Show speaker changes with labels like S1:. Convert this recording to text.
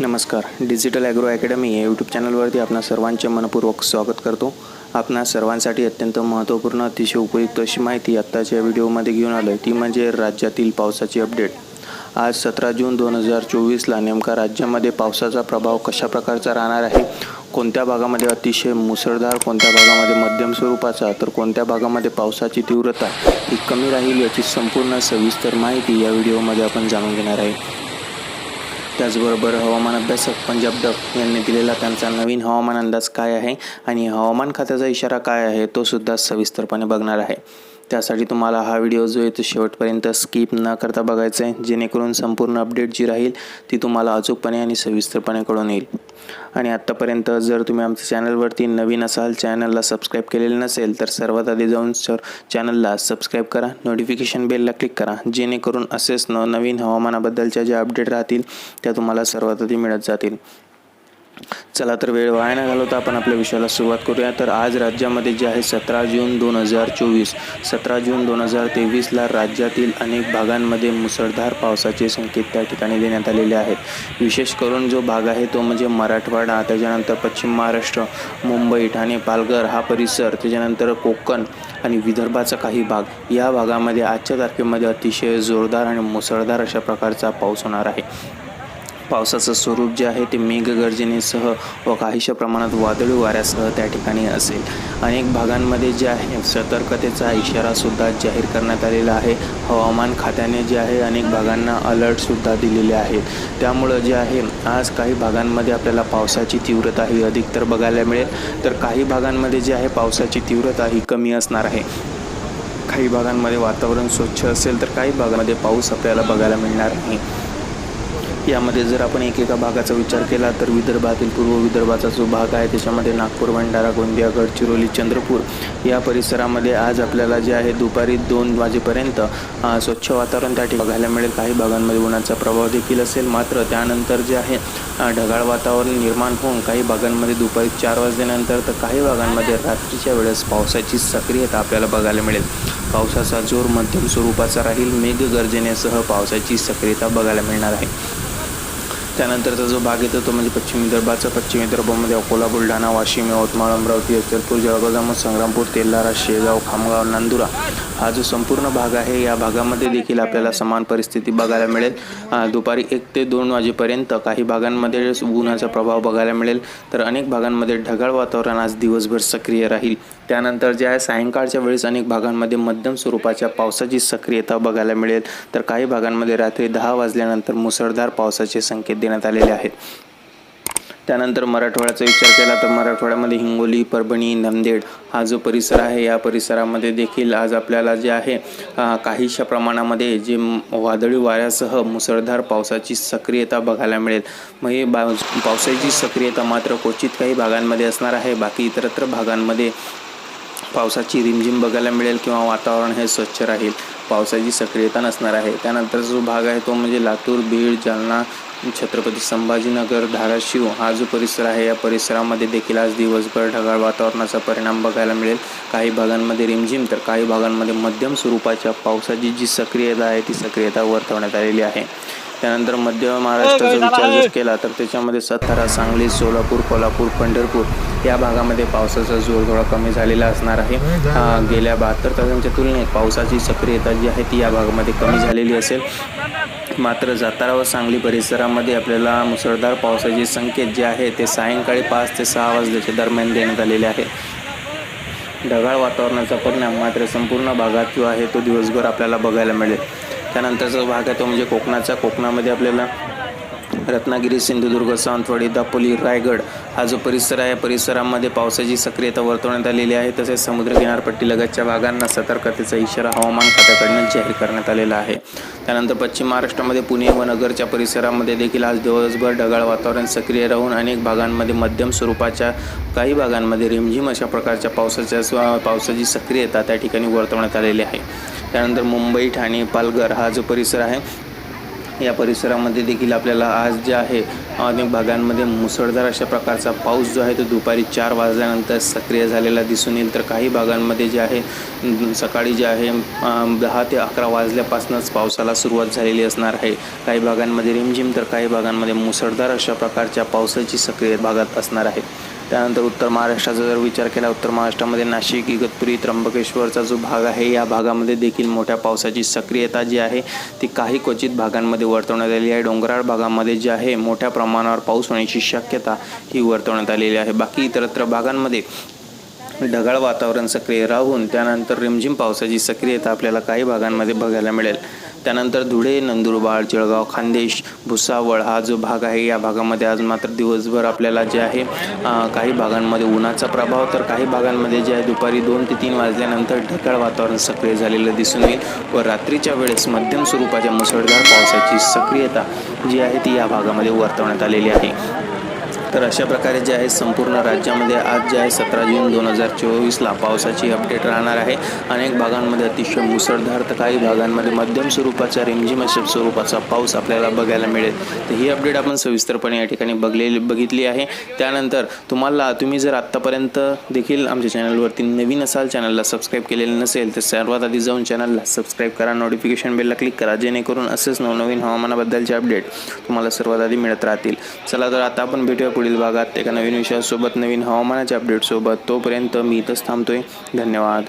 S1: नमस्कार. Digital agro academy या YouTube चॅनलवरती आपणा सर्वांचे मनपूर्वक स्वागत करतो. आपणा सर्वांसाठी अत्यंत महत्त्वपूर्ण अतिशय उपयुक्त अशी माहिती आत्ताच्या व्हिडिओमध्ये घेऊन आलो आहे ती म्हणजे राज्यातील पावसाची अपडेट. आज सतरा जून दोन हजार चोवीसला नेमका राज्यामध्ये पावसाचा प्रभाव कशा प्रकारचा राहणार आहे? कोणत्या भागामध्ये अतिशय मुसळधार कोणत्या भागामध्ये मध्यम स्वरूपाचा तर कोणत्या भागामध्ये पावसाची तीव्रता ही कमी राहील याची संपूर्ण सविस्तर माहिती या व्हिडिओमध्ये आपण जाणून घेणार आहे. त्याचबरोबर हवामान अभ्यासक पंजाब डक यांनी दिलेला त्यांचा नवीन हवामान अंदाज काय आहे आणि हवामान खात्याचा इशारा काय आहे तो सुद्धा सविस्तरपणे बघणार आहे. त्यासाठी तुम्हाला हा व्हिडिओ जो आहे तो शेवटपर्यंत स्किप न करता बघायचा आहे. जेणेकरून संपूर्ण अपडेट जी राहील ती तुम्हाला अचूकपणे आणि सविस्तरपणे कळून येईल. आणि आत्तापर्यंत जर तुम्ही आमच्या चॅनलवरती नवीन असाल चॅनलला सबस्क्राईब केलेले नसेल तर सर्वात आधी जाऊन सर चॅनलला सबस्क्राईब करा. नोटिफिकेशन बेलला क्लिक करा. जेणेकरून असेच नवीन हवामानाबद्दलच्या ज्या अपडेट राहतील त्या तुम्हाला सर्वात आधी मिळत जातील. चला तर वेळ वाया न घालवता आपण आपल्या विषयाला सुरुवात करूया. तर आज राज्यामध्ये जे आहे सतरा जून दोन हजार चोवीस. सतरा जून दोन हजार तेवीसला राज्यातील अनेक भागांमध्ये मुसळधार पावसाचे संकेत त्या ठिकाणी देण्यात आलेले आहेत. विशेष करून जो भाग आहे तो म्हणजे मराठवाडा. त्याच्यानंतर पश्चिम महाराष्ट्र मुंबई ठाणे पालघर हा परिसर. त्याच्यानंतर कोकण आणि विदर्भाचा काही भाग. या भागामध्ये आजच्या तारखेमध्ये अतिशय जोरदार आणि मुसळधार अशा प्रकारचा पाऊस होणार आहे. पावसाचं स्वरूप जे आहे ते मेघगर्जनेसह व काहीशा प्रमाणात वादळी वाऱ्यासह त्या ठिकाणी असेल. अनेक भागांमध्ये जे आहे सतर्कतेचा इशारासुद्धा जाहीर करण्यात आलेला आहे. हवामान खात्याने जे आहे अनेक भागांना अलर्टसुद्धा दिलेले आहेत. त्यामुळं जे आहे आज काही भागांमध्ये आपल्याला पावसाची तीव्रता ही अधिकतर बघायला मिळेल. तर काही भागांमध्ये जे आहे पावसाची तीव्रता ही कमी असणार आहे. काही भागांमध्ये वातावरण स्वच्छ असेल तर काही भागांमध्ये पाऊस आपल्याला बघायला मिळणार नाही. यामध्ये जर आपण एकेका भागाचा विचार केला तर विदर्भातील पूर्व विदर्भाचा जो भाग आहे त्याच्यामध्ये नागपूर भंडारा गोंदिया गडचिरोली चंद्रपूर या परिसरामध्ये आज आपल्याला जे आहे दुपारी दोन वाजेपर्यंत स्वच्छ वातावरण त्या ठिकाणी बघायला मिळेल. काही भागांमध्ये उन्हाचा प्रभाव देखील असेल. मात्र त्यानंतर जे आहे ढगाळ वातावरण निर्माण होऊन काही भागांमध्ये दुपारी चार वाजल्यानंतर तर काही भागांमध्ये रात्रीच्या वेळेस पावसाची सक्रियता आपल्याला बघायला मिळेल. पावसाचा जोर मध्यम स्वरूपाचा राहील. मेघगर्जनेसह पावसाची सक्रियता बघायला मिळणार आहे. त्यानंतरचा जो भाग येतो तो म्हणजे पश्चिम विदर्भाचा पश्चिम विदर्भामध्ये अकोला बुलढाणा वाशिम यवतमाळ अमरावती अचलपूर जळगाव जामोद संग्रामपूर तेल्हारा शेगाव खामगाव नांदुरा हा जो संपूर्ण भाग आहे या भागामध्ये देखील आपल्याला समान परिस्थिती बघायला मिळेल. दुपारी एक ते दोन वाजेपर्यंत काही भागांमध्ये उन्हाचा प्रभाव बघायला मिळेल. तर अनेक भागांमध्ये ढगाळ वातावरण आज दिवसभर सक्रिय राहील. त्यानंतर जे आहे सायंकाळच्या वेळेस अनेक भागांमध्ये मध्यम स्वरूपाच्या पावसाची सक्रियता बघायला मिळेल. तर काही भागांमध्ये रात्री दहा वाजल्यानंतर मुसळधार पावसाचे संकेत देण्यात आलेले आहेत. त्यानंतर मराठवाड्याचा विचार केला तर मराठवाड्यामध्ये हिंगोली परभणी नांदेड हा जो परिसर आहे या परिसरामध्ये देखील आज आपल्याला जे आहे काहीशा प्रमाणामध्ये जे वादळी वाऱ्यासह मुसळधार पावसाची सक्रियता बघायला मिळेल. मग हे बा पावसाची सक्रियता मात्र क्वचित काही भागांमध्ये असणार आहे. बाकी इतरत्र भागांमध्ये पावसाची रिमझिम बघायला मिळेल किंवा वातावरण हे स्वच्छ राहील. पावसाची सक्रियता नसणार आहे. त्यानंतर जो भाग आहे तो म्हणजे लातूर बीड जालना छत्रपती संभाजीनगर धाराशिव हा जो परिसर आहे या परिसरामध्ये देखील आज दिवसभर ढगाळ वातावरणाचा परिणाम बघायला मिळेल. काही भागांमध्ये रिमझिम तर काही भागांमध्ये मध्यम स्वरूपाच्या पावसाची जी सक्रियता आहे ती सक्रियता वर्तवण्यात आलेली आहे. त्यानंतर मध्य महाराष्ट्राचा विचार जर केला तर त्याच्यामध्ये सातारा सांगली सोलापूर कोल्हापूर पंढरपूर या भागामध्ये पावसाचा जोर थोडा कमी झालेला असणार आहे. गेल्या बहात्तर तासांच्या तुलनेत पावसाची सक्रियता जी आहे ती या भागामध्ये कमी झालेली असेल. मात्र सातारा व सांगली परिसरामध्ये आपल्याला मुसळधार पावसाचे संकेत जे आहे ते सायंकाळी पाच ते सहा वाजल्याच्या दरम्यान देण्यात आलेले आहे. ढगाळ वातावरणाचा परिणाम मात्र संपूर्ण भागात जो आहे तो दिवसभर आपल्याला बघायला मिळेल. त्यानंतरचा भाग आहे तो म्हणजे कोकणाचा. कोकणामध्ये आपल्याला रत्नागिरी सिंधुदुर्ग सावंतवाडी दापोली रायगड हा जो परिसर आहे परिसरामध्ये पावसाची सक्रियता वर्तवण्यात आलेली आहे. तसेच समुद्र किनारपट्टी लगतच्या भागांना सतर्कतेचा इशारा हवामान खात्याकडनं जाहीर करण्यात आलेला आहे. त्यानंतर पश्चिम महाराष्ट्रामध्ये पुणे व नगरच्या परिसरामध्ये देखील आज दिवसभर ढगाळ वातावरण सक्रिय राहून अनेक भागांमध्ये मध्यम स्वरूपाच्या काही भागांमध्ये रिमझिम अशा प्रकारच्या पावसाच्या पावसाची सक्रियता त्या ठिकाणी वर्तवण्यात आलेली आहे. त्यानंतर मुंबई ठाणे पालघर हा जो परिसर आहे या परिसरामध्ये देखील आपल्याला आज जे आहे अनेक भागांमध्ये मुसळधार अशा प्रकारचा पाऊस जो आहे तो दुपारी चार वाजल्यानंतर सक्रिय झालेला दिसून येईल. तर काही भागांमध्ये जे आहे सकाळी जे आहे दहा ते अकरा वाजल्यापासूनच पावसाला सुरुवात झालेली असणार आहे. काही भागांमध्ये रिमझिम तर काही भागांमध्ये मुसळधार अशा प्रकारच्या पावसाची सक्रिय भागात असणार आहे. त्यानंतर उत्तर महाराष्ट्राचा जर विचार केला उत्तर महाराष्ट्रामध्ये नाशिक इगतपुरी त्र्यंबकेश्वरचा जो भाग आहे या भागामध्ये देखील मोठ्या पावसाची सक्रियता जी आहे ती काही क्वचित भागांमध्ये वर्तवण्यात आली आहे. डोंगराळ भागामध्ये जे आहे मोठ्या प्रमाणावर पाऊस होण्याची शक्यता ही वर्तवण्यात आलेली आहे. बाकी इतरत्र भागांमध्ये ढगाळ वातावरण सक्रिय राहून त्यानंतर रिमझिम पावसाची सक्रियता आपल्याला काही भागांमध्ये बघायला मिळेल. त्यानंतर धुळे नंदुरबार जळगाव खान्देश भुसावळ हा जो भाग आहे या भागामध्ये आज मात्र दिवसभर आपल्याला जे आहे काही भागांमध्ये उन्हाचा प्रभाव तर काही भागांमध्ये जे आहे दुपारी दोन ते तीन वाजल्यानंतर ढगाळ वातावरण सक्रिय झालेलं दिसून येईल व रात्रीच्या वेळेस मध्यम स्वरूपाच्या मुसळधार पावसाची सक्रियता जी आहे ती या भागामध्ये वर्तवण्यात आलेली आहे. तर अशा प्रकारे जे आहे संपूर्ण राज्यामध्ये आज जे आहे सतरा जून दोन हजार चोवीसला पावसाची अपडेट राहणार आहे. अनेक भागांमध्ये अतिशय मुसळधार तर काही भागांमध्ये मध्यम स्वरूपाचा रिमझिम स्वरूपाचा पाऊस आपल्याला बघायला मिळेल. तर ही अपडेट आपण सविस्तरपणे या ठिकाणी बघलेली बघितली आहे. त्यानंतर तुम्हाला तुम्ही जर आत्तापर्यंत देखील आमच्या चॅनलवरती नवीन असाल चॅनलला सबस्क्राईब केलेलं नसेल तर सर्वात आधी जाऊन चॅनलला सबस्क्राईब करा नोटिफिकेशन बेलला क्लिक करा जेणेकरून असेच नवनवीन हवामानाबद्दलचे अपडेट तुम्हाला सर्वात आधी मिळत राहतील. चला तर आता आपण भेटूया पुढील भागात एका नवीन विषयासोबत नवीन हवामानाच्या अपडेटसोबत तोपर्यंत मी इथंच थांबतोय. धन्यवाद.